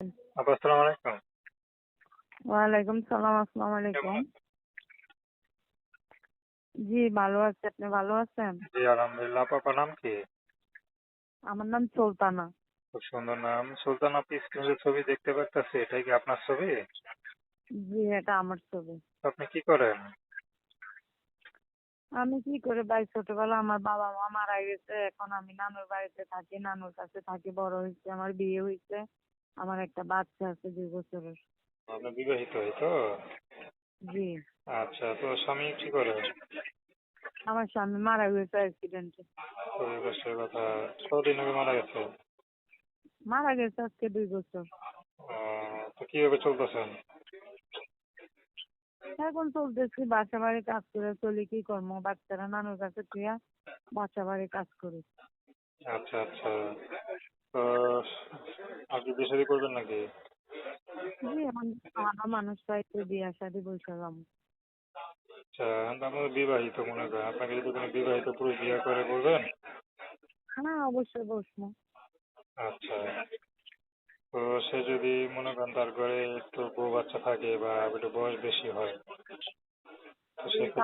আপু আসসালামু আলাইকুম। ওয়ালাইকুম সালাম আসসালামু আলাইকুম। জি ভালো আছি। আপনি ভালো আছেন? জি আলহামদুলিল্লাহ। আপু আপনার নাম কি? আমার নাম সুলতানা। খুব সুন্দর নাম। সুলতান আপনি স্ক্রিনে ছবি দেখতে পারতেছি। এটাই কি আপনার ছবি? জি এটা আমার ছবি। আপনি কি করেন? আমি কি করে ভাই ছোটবেলা আমার বাবা মা মারা গেছে। এখন আমি নানুর বাড়িতে থাকি। নানুর কাছে থাকি বড় হয়েছে আমার বিয়ে হয়েছে। আমার একটা বাচ্চা আছে দুই বছরের। আপনি বিবাহিত হই তো? জি। আচ্ছা তো স্বামী কি করে? আমার স্বামী মারা গেছে অ্যাক্সিডেন্টে খুবই কষ্টের কথা। কদিন আগে মারা গেছে? মারা গেছে আজকে দুই বছর। তো কীভাবে চলতেছেন? এখন চলতেছি বাসা বাড়ি কাজ করে চলি কি কর্ম বাচ্চারা নানুর কাছে থুয়া বাসা বাড়ি কাজ করি। আচ্ছা আচ্ছা। তো আপনি বিয়ে শাদী করবেন নাকি? জি এখন মানুষ পাইতে বিয়া শাদি যাব আচ্ছা আপনারা বিবাহিত মনে করেন। আপনাকে যদি কোনো বিবাহিত পুরুষ বিয়ে করে করবেন হ্যাঁ অবশ্যই বসবো আচ্ছা। তো সে যদি মনে করেন তার ঘরে একটু বউ বাচ্চা থাকে বা একটু বয়স বেশি হয় তো সেক্ষেত্রে